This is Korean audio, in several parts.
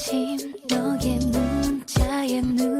아침 너의 문자에 눈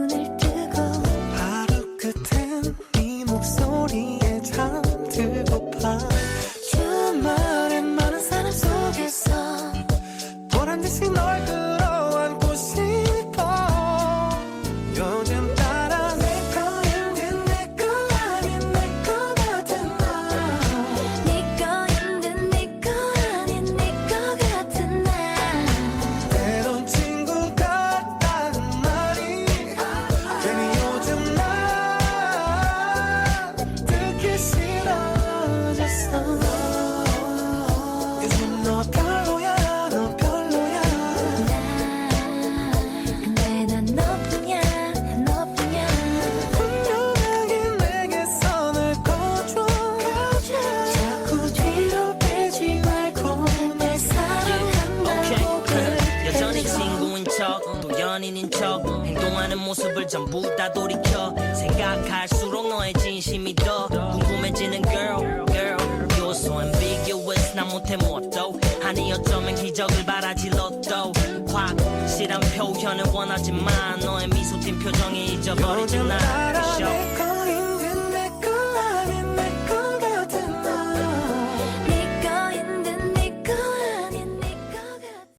연인인 척 행동하는 모습을 전부 다 돌이켜 생각할수록 너의 진심이 더 궁금해지는 girl girl. You're so ambiguous 나 못해 뭣도 아니 어쩌면 기적을 바라지 로또 확실한 표현을 원하지만 너의 미소 띈 표정이 잊어버리지 나